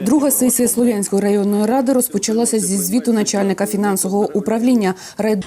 Друга сесія Слов'янської районної ради розпочалася зі звіту начальника фінансового управління.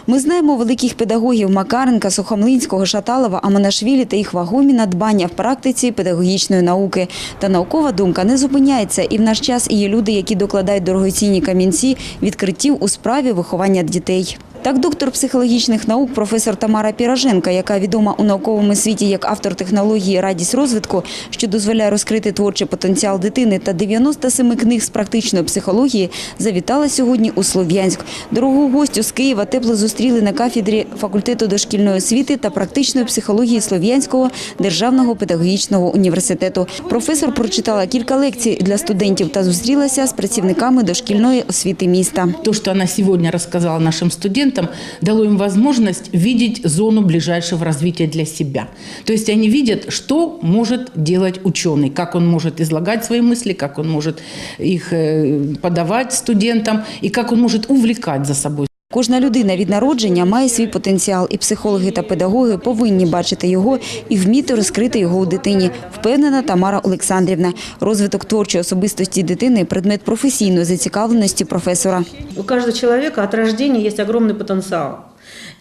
Ми знаємо великих педагогів Макаренка, Сухомлинського, Шаталова, Амонашвілі та їх вагомі надбання в практиці педагогічної науки. Та наукова думка не зупиняється, і в наш час є люди, які докладають дорогоцінні камінці відкриттів у справі виховання дітей. Так, доктор психологічних наук, професор Тамара Піраженка, яка відома у науковому світі як автор технології Радість розвитку, що дозволяє розкрити творчий потенціал дитини та 97 книг з практичної психології, завітала сьогодні у Слов'янськ. Дорогу гостю з Києва тепло зустріли на кафедрі факультету дошкільної освіти та практичної психології Слов'янського державного педагогічного університету. Професор прочитала кілька лекцій для студентів та зустрілася з працівниками дошкільної освіти міста. То, что она сегодня рассказала нашим студентам, дало им возможность видеть зону ближайшего развития для себя. То есть они видят, что может делать ученый, как он может излагать свои мысли, как он может их э, подавать студентам и как он может увлекать за собой. Кожна людина від народження має свій потенціал, і психологи та педагоги повинні бачити його і вміти розкрити його у дитині, впевнена Тамара Олександрівна. Розвиток творчої особистості дитини – предмет професійної зацікавленості професора. У каждого человека от рождения есть огромный потенциал.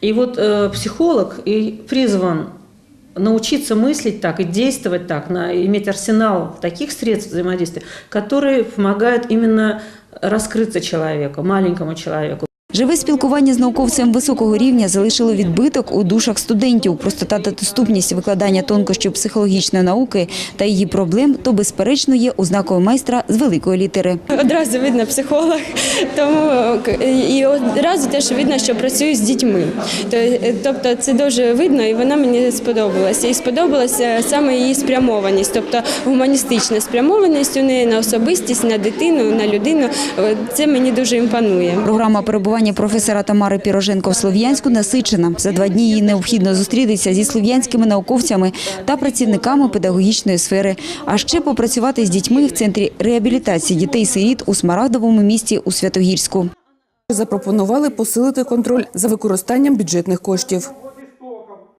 И вот э, психолог и призван научиться мыслить так и действовать так, на, иметь арсенал таких средств взаимодействия, которые помогают именно раскрыться человеку, маленькому человеку. Живе спілкування з науковцем високого рівня залишило відбиток у душах студентів. Простота та доступність викладання тонкощів психологічної науки та її проблем то безперечно є ознакою майстра з великої літери. Одразу видно психолог, тому і одразу теж видно, що працюю з дітьми. Тобто це дуже видно, і вона мені сподобалася. І сподобалася саме її спрямованість, тобто гуманістична спрямованість у неї на особистість, на дитину, на людину. Це мені дуже імпонує. Програма перебування професора Тамари Піроженко в Слов'янську насичена. За два дні їй необхідно зустрітися зі слов'янськими науковцями та працівниками педагогічної сфери, а ще попрацювати з дітьми в центрі реабілітації дітей-сиріт у Смарагдовому місті у Святогірську. Запропонували посилити контроль за використанням бюджетних коштів.